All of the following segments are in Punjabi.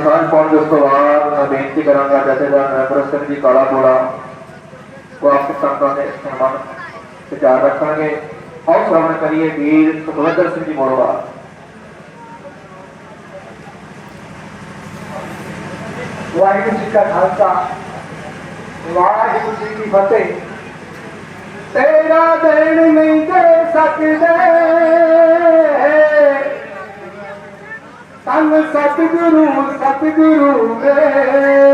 ਕਿਸਾਨ ਕਾਂਗਰਸ ਤੋਂ ਬਾਅਦ ਮੈਂ ਬੇਨਤੀ ਕਰਾਂਗਾ ਜਥੇਦਾਰ ਨਰਿੰਦਰ ਸਿੰਘ ਜੀ, ਕਾਲਾ ਕੋਲਾ ਵਾਪਸ ਸੰਤਾਂ ਦੇ ਸਨਮਾਨ ਵਿਚਾਰ ਰੱਖਾਂਗੇ। ਆਓ ਸਾਹਮਣੇ ਕਰੀਏ ਵੀਰ ਸੁਖਵਿੰਦਰ ਸਿੰਘ ਜੀ ਮੋੜਵਾ। ਵਾਹਿਗੁਰੂ ਜੀ ਕਾ ਖਾਲਸਾ, ਵਾਹਿਗੁਰੂ ਜੀ ਕੀ ਫਤਿਹ। ਤੇਰਾ ਦੇਣ ਨਹੀਂ ਦੇ ਸਕਦੇ। Sadhguru Ve eh.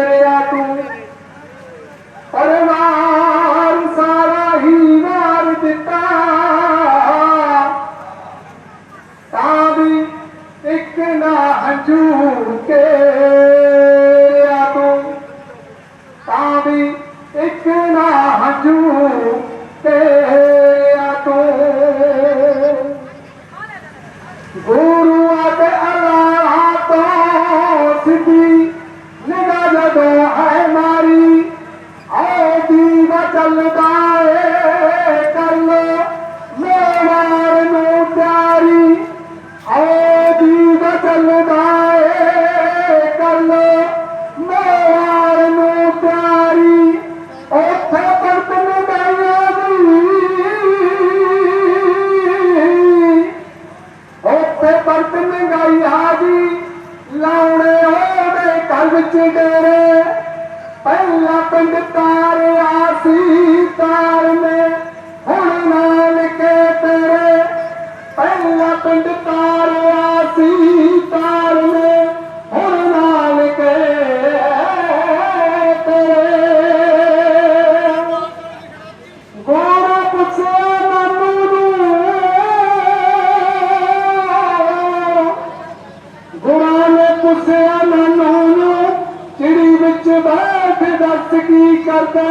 جبہ بدستگی کرتا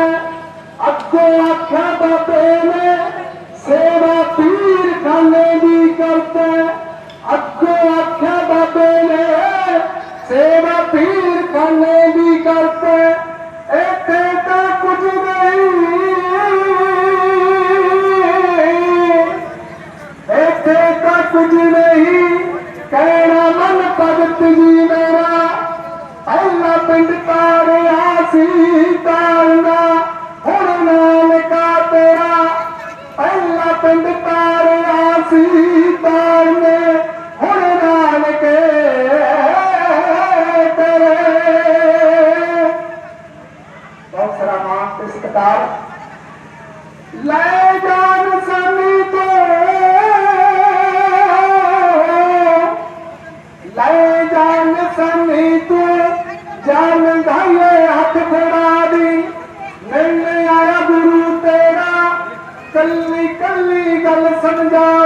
اگو اکھا دا پہلے سیوا پیر کھلے بھی کرتا اگو اکھا دا پہلے سیوا ਲੈ ਜਾਨ ਸੰਨੀ ਤੂੰ ਜਾਨ ਧਾਏ ਹੱਥ ਫੜਾ ਦੀ। ਮੈਨੂੰ ਆਇਆ ਗੁਰੂ ਤੇਰਾ, ਕੱਲੀ ਕੱਲੀ ਗੱਲ ਸਮਝਾ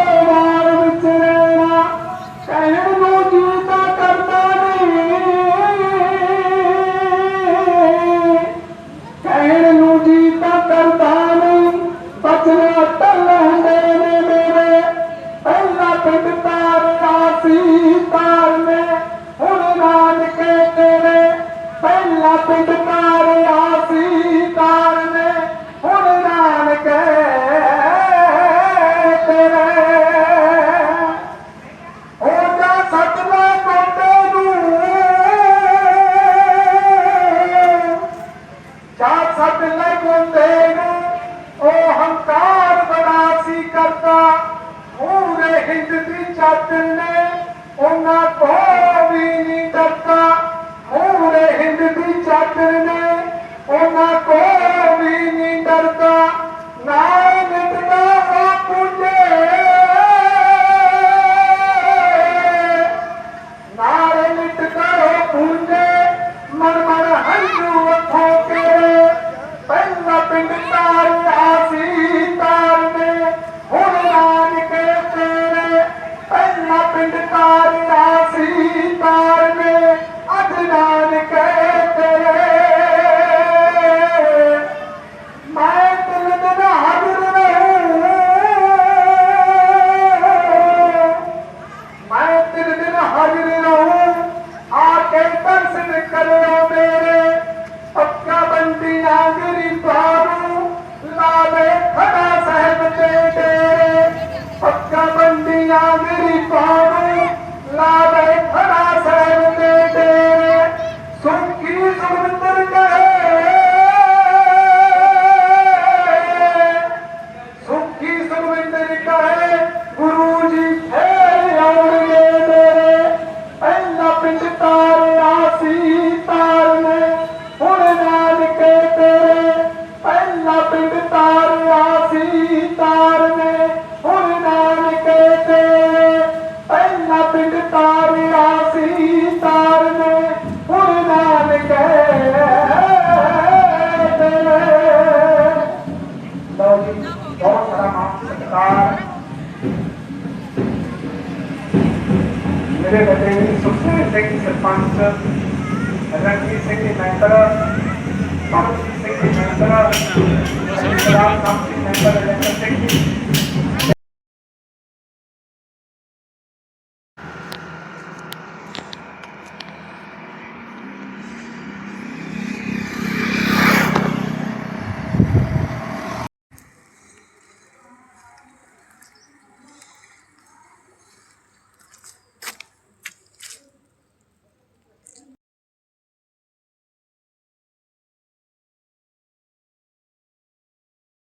ਬੰਦੇ ਨੂੰ, ਉਹ ਹੰਕਾਰ ਬਣਾ ਸੀ ਕਰਦਾ ਉਹਨੇ ਹਿੰਦ ਦੀ ਚਾਤਨ ਨੇ, ਉਹਨਾਂ ਤੋਂ ਵੀ ਨਹੀਂ ਡਰਦਾ ਉਹਨੇ ਹਿੰਦ ਦੀ ਚਾਤਨ se me encaró مجھے بتائیے سب سے سنگھ سرپنچ رنجیت سنگھ مہترا بھگت سنگھ مہترا رام